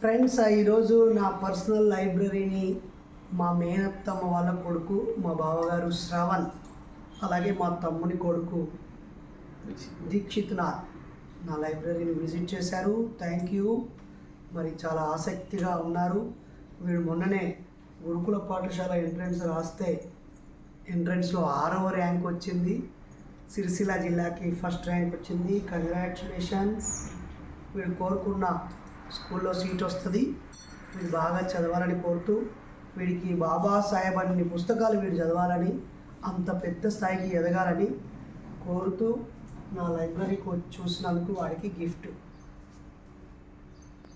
Friends ఈరోజు నా personal లైబ్రరీని మా మేనత్తమ్మ వాళ్ళ కొడుకు మా బావగారు శ్రవణ్ అలాగే మా తమ్ముని కొడుకు దీక్షిత్ నాథ్ నా లైబ్రరీని విజిట్ చేశారు. థ్యాంక్ యూ మరి చాలా ఆసక్తిగా ఉన్నారు. వీడు మొన్ననే గురుకుల పాఠశాల ఎంట్రన్స్ రాస్తే ఎంట్రన్స్లో ఆరవ ర్యాంక్ వచ్చింది. సిరిసిల్ల జిల్లాకి ఫస్ట్ ర్యాంక్ వచ్చింది. కంగ్రాచులేషన్స్ వీడు కోరుకున్న స్కూల్లో సీట్ వస్తుంది. వీడు బాగా చదవాలని కోరుతూ వీడికి బాబాసాహెబ్ అన్ని పుస్తకాలు వీడు చదవాలని అంత పెద్ద స్థాయికి ఎదగాలని కోరుతూ నా లైబ్రరీకి వచ్చి చూసినందుకు వాడికి గిఫ్ట్.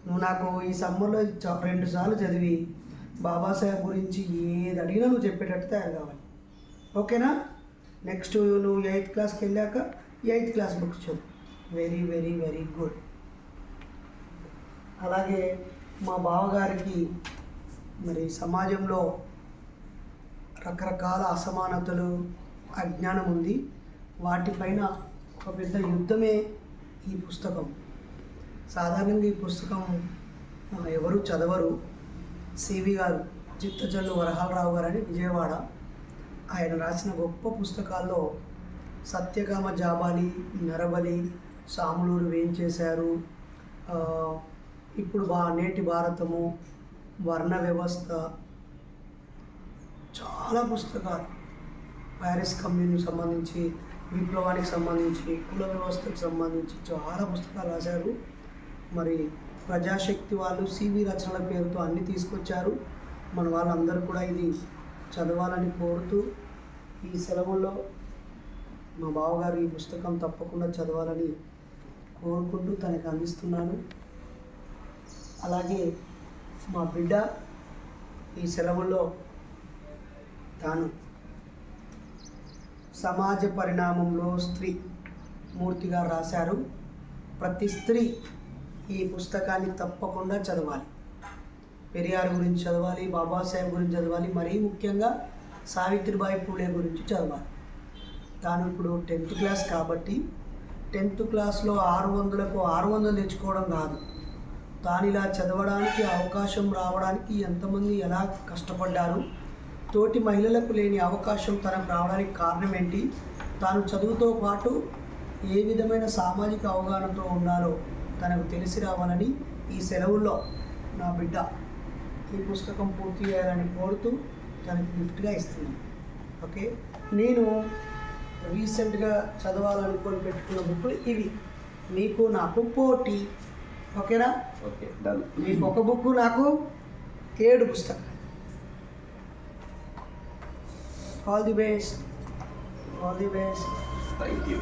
నువ్వు నాకు ఈ సమ్మర్లో రెండు సార్లు చదివి బాబాసాహెబ్ గురించి ఏది అడిగినా నువ్వు చెప్పేటట్టు తయారు కావాలి. ఓకేనా? నెక్స్ట్ నువ్వు ఎయిత్ క్లాస్కి వెళ్ళాక ఎయిత్ క్లాస్ బుక్స్ చదువు. Very very very good. అలాగే మా బావగారికి మరి సమాజంలో రకరకాల అసమానతలు అజ్ఞానం ఉంది. వాటిపైన ఒక పెద్ద యుద్ధమే ఈ పుస్తకం. సాధారణంగా ఈ పుస్తకం ఎవరు చదవరు. సివి గారు చిత్తజల్లు వరహాలరావు గారు అని విజయవాడ. ఆయన రాసిన గొప్ప పుస్తకాల్లో సత్యకామ జాబాలి నరబలి సాములూరు వేయించేశారు ఇప్పుడు బా నేటి భారతము వర్ణ వ్యవస్థ చాలా పుస్తకాలు. ప్యారిస్ కమ్యూన్ సంబంధించి విప్లవానికి సంబంధించి కుల వ్యవస్థకు సంబంధించి చాలా పుస్తకాలు రాశారు. మరి ప్రజాశక్తి వాళ్ళు సివి రచనల పేరుతో అన్ని తీసుకొచ్చారు. మన వాళ్ళందరూ కూడా ఇది చదవాలని కోరుతూ ఈ సెలవుల్లో మా బావగారు ఈ పుస్తకం తప్పకుండా చదవాలని కోరుకుంటూ తనకు అందిస్తున్నాను. అలాగే మా బిడ్డ ఈ సెలవుల్లో తాను సమాజ పరిణామంలో స్త్రీ మూర్తిగా రాశారు. ప్రతి స్త్రీ ఈ పుస్తకాన్ని తప్పకుండా చదవాలి. పెరియార్ గురించి చదవాలి బాబాసాహెబ్ గురించి చదవాలి మరీ ముఖ్యంగా సావిత్రిబాయి పూలే గురించి చదవాలి. తాను ఇప్పుడు టెన్త్ క్లాస్ కాబట్టి టెన్త్ క్లాస్లో ఆరు వందలకు ఆరు వందలు తెచ్చుకోవడం కాదు. తాను ఇలా చదవడానికి అవకాశం రావడానికి ఎంతమంది ఎలా కష్టపడ్డారు? తోటి మహిళలకు లేని అవకాశం తనకు రావడానికి కారణం ఏంటి? తాను చదువుతో పాటు ఏ విధమైన సామాజిక అవగాహనతో ఉండాలో తనకు తెలిసి రావాలని ఈ సెలవుల్లో నా బిడ్డ ఈ పుస్తకం పూర్తి చేయాలని కోరుతూ తనకి గిఫ్ట్గా ఇస్తున్నాను. ఓకే? నేను రీసెంట్గా చదవాలనుకొని పెట్టుకున్న బుక్లు ఇవి. మీకు నాకు పోటీ ఓకేనా? ఓకే. డన్ మీకు ఒక బుక్ నాకు ఏడు పుస్తకాలు. All the best all the best thank you